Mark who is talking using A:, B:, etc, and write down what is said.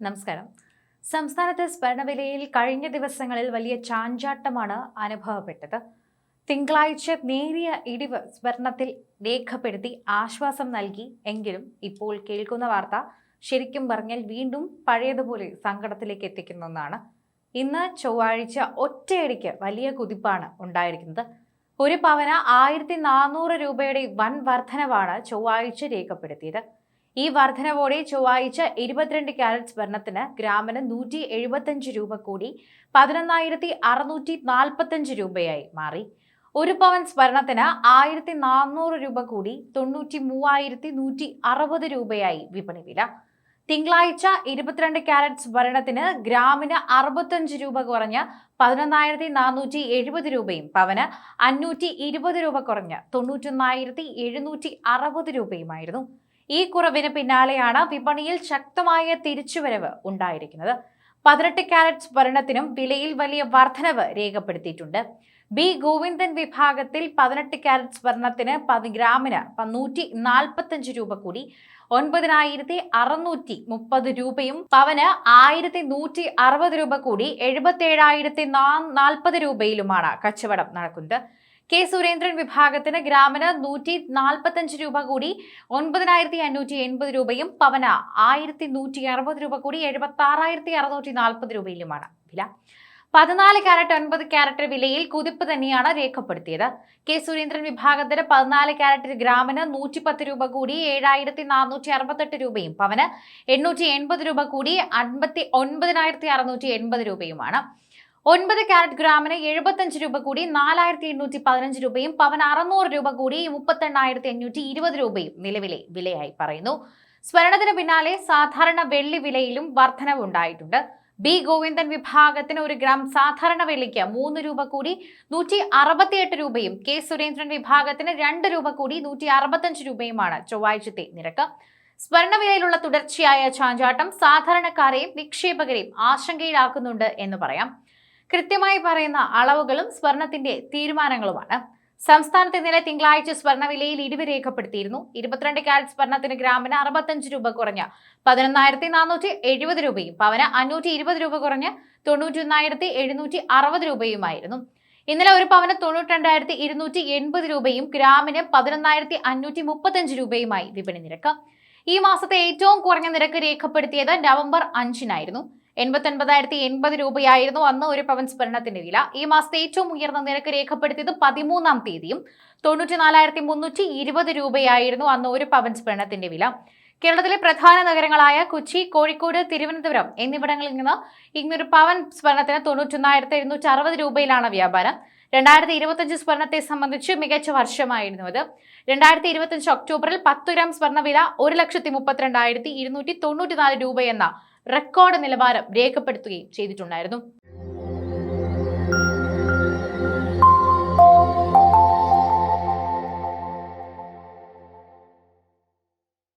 A: നമസ്കാരം. സംസ്ഥാനത്തെ സ്വർണവിലയിൽ കഴിഞ്ഞ ദിവസങ്ങളിൽ വലിയ ചാഞ്ചാട്ടമാണ് അനുഭവപ്പെട്ടത്. തിങ്കളാഴ്ച നേരിയ ഇടിവ് സ്വർണത്തിൽ രേഖപ്പെടുത്തി ആശ്വാസം നൽകി എങ്കിലും ഇപ്പോൾ കേൾക്കുന്ന വാർത്ത ശരിക്കും പറഞ്ഞാൽ വീണ്ടും പഴയതുപോലെ സങ്കടത്തിലേക്ക് എത്തിക്കുന്ന ഒന്നാണ്. ഇന്ന് ചൊവ്വാഴ്ച ഒറ്റയടിക്ക് വലിയ കുതിപ്പാണ് ഉണ്ടായിരിക്കുന്നത്. ഒരു പവന ആയിരത്തി നാനൂറ് രൂപയുടെ വൻ വർധനവാണ് ചൊവ്വാഴ്ച രേഖപ്പെടുത്തിയത്. ഈ വർധനവോടെ ചൊവ്വാഴ്ച ഇരുപത്തിരണ്ട് ക്യാരറ്റ് സ്വർണത്തിന് ഗ്രാമിന് നൂറ്റി എഴുപത്തഞ്ച് രൂപ കൂടി പതിനൊന്നായിരത്തി അറുന്നൂറ്റി നാൽപ്പത്തഞ്ച് രൂപയായി മാറി. ഒരു പവൻ സ്വർണത്തിന് ആയിരത്തി നാനൂറ് രൂപ കൂടി തൊണ്ണൂറ്റി മൂവായിരത്തി നൂറ്റി അറുപത് രൂപയായി വിപണി വില. തിങ്കളാഴ്ച ഇരുപത്തിരണ്ട് ക്യാരറ്റ് സ്വർണത്തിന് ഗ്രാമിന് അറുപത്തഞ്ച് രൂപ കുറഞ്ഞ് പതിനൊന്നായിരത്തി നാനൂറ്റി എഴുപത് രൂപയും പവന് അഞ്ഞൂറ്റി ഇരുപത് രൂപ കുറഞ്ഞ് തൊണ്ണൂറ്റൊന്നായിരത്തി എഴുന്നൂറ്റി അറുപത് രൂപയുമായിരുന്നു. ഈ കുറവിന് പിന്നാലെയാണ് വിപണിയിൽ ശക്തമായ തിരിച്ചുവരവ് ഉണ്ടായിരിക്കുന്നത്. പതിനെട്ട് ക്യാരറ്റ് സ്വർണത്തിനും വിലയിൽ വലിയ വർധനവ് രേഖപ്പെടുത്തിയിട്ടുണ്ട്. ബി ഗോവിന്ദൻ വിഭാഗത്തിൽ പതിനെട്ട് ക്യാരറ്റ് സ്വർണത്തിന് പതി ഗ്രാമിന് നൂറ്റി നാൽപ്പത്തഞ്ച് രൂപ കൂടി ഒൻപതിനായിരത്തി അറുന്നൂറ്റി മുപ്പത് രൂപയും പവന് ആയിരത്തി നൂറ്റി അറുപത് രൂപ കൂടി എഴുപത്തി ഏഴായിരത്തി നാൽപ്പത് രൂപയിലുമാണ് കച്ചവടം നടക്കുന്നത്. കെ സുരേന്ദ്രൻ വിഭാഗത്തിന് ഗ്രാമിന് നൂറ്റി നാൽപ്പത്തഞ്ച് രൂപ കൂടി ഒൻപതിനായിരത്തി അഞ്ഞൂറ്റി എൺപത് രൂപയും പവന ആയിരത്തി നൂറ്റി അറുപത് രൂപ കൂടി എഴുപത്തി ആറായിരത്തി അറുന്നൂറ്റി നാൽപ്പത് രൂപയിലുമാണ് വില. പതിനാല് ക്യാരറ്റ് ഒൻപത് ക്യാരറ്റ് വിലയിൽ കുതിപ്പ് തന്നെയാണ് രേഖപ്പെടുത്തിയത്. കെ സുരേന്ദ്രൻ വിഭാഗത്തിന് പതിനാല് ക്യാരറ്റ് ഗ്രാമിന് നൂറ്റി പത്ത് രൂപ കൂടി ഏഴായിരത്തി നാനൂറ്റി അറുപത്തെട്ട് രൂപയും പവന് എണ്ണൂറ്റി എൺപത് രൂപ കൂടി അൻപത്തി ഒൻപതിനായിരത്തി അറുന്നൂറ്റി എൺപത് രൂപയുമാണ്. ഒൻപത് കാരറ്റ് ഗ്രാമിന് എഴുപത്തഞ്ച് രൂപ കൂടി നാലായിരത്തി എണ്ണൂറ്റി പതിനഞ്ച് രൂപയും പവൻ അറുന്നൂറ് രൂപ കൂടി മുപ്പത്തെണ്ണായിരത്തി അഞ്ഞൂറ്റി ഇരുപത് രൂപയും നിലവിലെ വിലയായി പറയുന്നു. സ്വർണത്തിന് പിന്നാലെ സാധാരണ വെള്ളി വിലയിലും വർധനവ് ഉണ്ടായിട്ടുണ്ട് ബി ഗോവിന്ദൻ വിഭാഗത്തിന് ഒരു ഗ്രാം സാധാരണ വെള്ളിക്ക് മൂന്ന് രൂപ കൂടി നൂറ്റി അറുപത്തിയെട്ട് രൂപയും കെ സുരേന്ദ്രൻ വിഭാഗത്തിന് രണ്ട് രൂപ കൂടി നൂറ്റി അറുപത്തഞ്ച് രൂപയുമാണ് ചൊവ്വാഴ്ചത്തെ നിരക്ക്. സ്വർണവിലയിലുള്ള തുടർച്ചയായ ചാഞ്ചാട്ടം സാധാരണക്കാരെയും നിക്ഷേപകരെയും ആശങ്കയിലാക്കുന്നുണ്ട് എന്ന് പറയാം. കൃത്യമായി പറയുന്ന അളവുകളും സ്വർണത്തിന്റെ തീരുമാനങ്ങളുമാണ്. സംസ്ഥാനത്ത് ഇന്നലെ തിങ്കളാഴ്ച സ്വർണവിലയിൽ ഇടിവ് രേഖപ്പെടുത്തിയിരുന്നു. ഇരുപത്തിരണ്ട് കാരറ്റ് സ്വർണത്തിന് ഗ്രാമിന് അറുപത്തഞ്ച് രൂപ കുറഞ്ഞ പതിനൊന്നായിരത്തി നാനൂറ്റി എഴുപത് രൂപയും പവന് അഞ്ഞൂറ്റി ഇരുപത് രൂപ കുറഞ്ഞ് തൊണ്ണൂറ്റി ഒന്നായിരത്തി എഴുന്നൂറ്റി അറുപത് രൂപയുമായിരുന്നു. ഇന്നലെ ഒരു പവന് തൊണ്ണൂറ്റി രണ്ടായിരത്തി ഇരുന്നൂറ്റി എൺപത് രൂപയും ഗ്രാമിന് പതിനൊന്നായിരത്തി അഞ്ഞൂറ്റി മുപ്പത്തഞ്ച് രൂപയുമായി വിപണി നിരക്ക്. ഈ മാസത്തെ ഏറ്റവും കുറഞ്ഞ നിരക്ക് രേഖപ്പെടുത്തിയത് നവംബർ അഞ്ചിനായിരുന്നു. എൺപത്തൊൻപതായിരത്തി എൺപത് രൂപയായിരുന്നു അന്ന് ഒരു പവൻ സ്വർണത്തിന്റെ വില. ഈ മാസത്തെ ഏറ്റവും ഉയർന്ന നിരക്ക് രേഖപ്പെടുത്തിയത് പതിമൂന്നാം തീയതിയും തൊണ്ണൂറ്റിനാലായിരത്തി മുന്നൂറ്റി ഇരുപത് രൂപയായിരുന്നു അന്ന് ഒരു പവൻ സ്വർണത്തിന്റെ വില. കേരളത്തിലെ പ്രധാന നഗരങ്ങളായ കൊച്ചി കോഴിക്കോട് തിരുവനന്തപുരം എന്നിവിടങ്ങളിൽ നിന്ന് ഇങ്ങനൊരു പവൻ സ്വർണത്തിന് തൊണ്ണൂറ്റൊന്നായിരത്തി എഴുന്നൂറ്റി അറുപത് രൂപയിലാണ് വ്യാപാരം. രണ്ടായിരത്തി ഇരുപത്തഞ്ച് സ്വർണത്തെ സംബന്ധിച്ച് മികച്ച വർഷമായിരുന്നു അത്. രണ്ടായിരത്തി ഇരുപത്തഞ്ച് ഒക്ടോബറിൽ പത്ത് ഗ്രാം സ്വർണവില ഒരു ലക്ഷത്തി മുപ്പത്തിരണ്ടായിരത്തി ഇരുന്നൂറ്റി തൊണ്ണൂറ്റിനാല് രൂപയെന്ന റെക്കോർഡ് നിലവാരം രേഖപ്പെടുത്തുകയും ചെയ്തിട്ടുണ്ടായിരുന്നു.